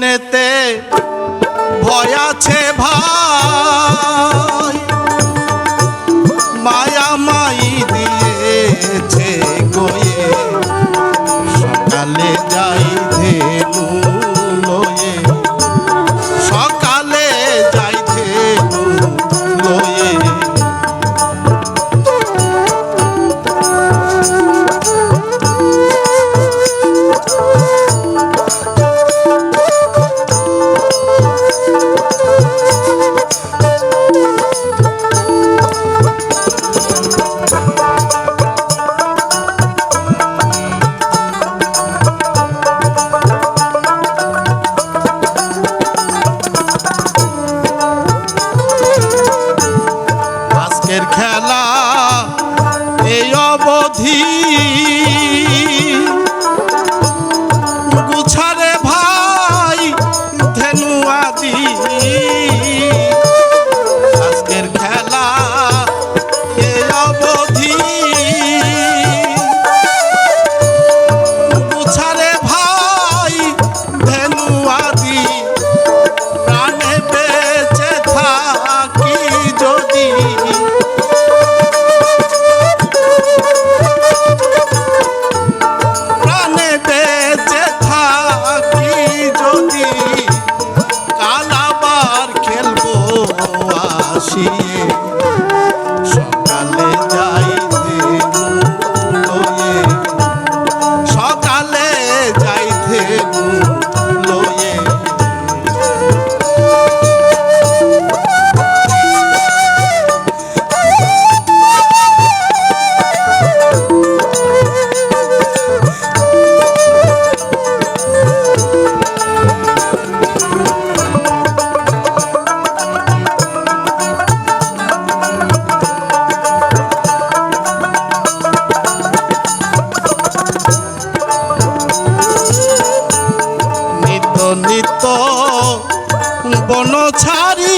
সামনেতে ভয় আছে ভাই। খেলা এই অবধি নিত বন ছাড়ি।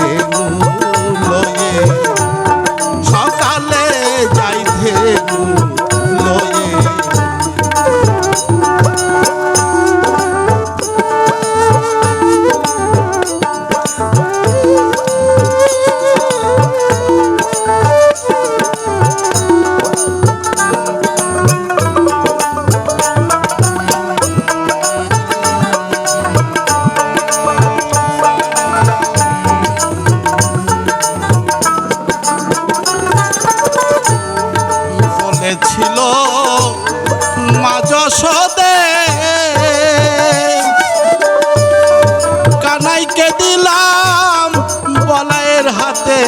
ಸೇವು দিলাম বলায়ের হাতে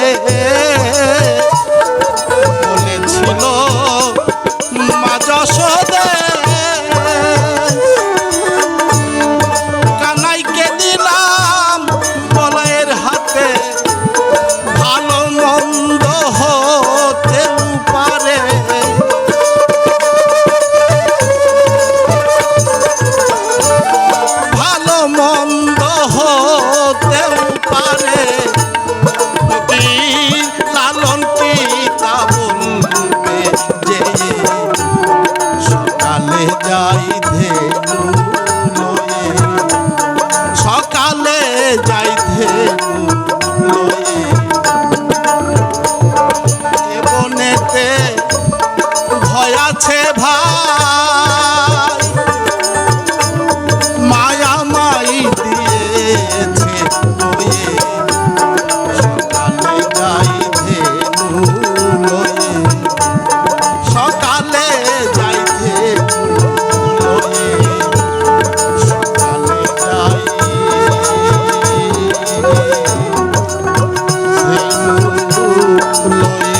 जाई थे तू gloria.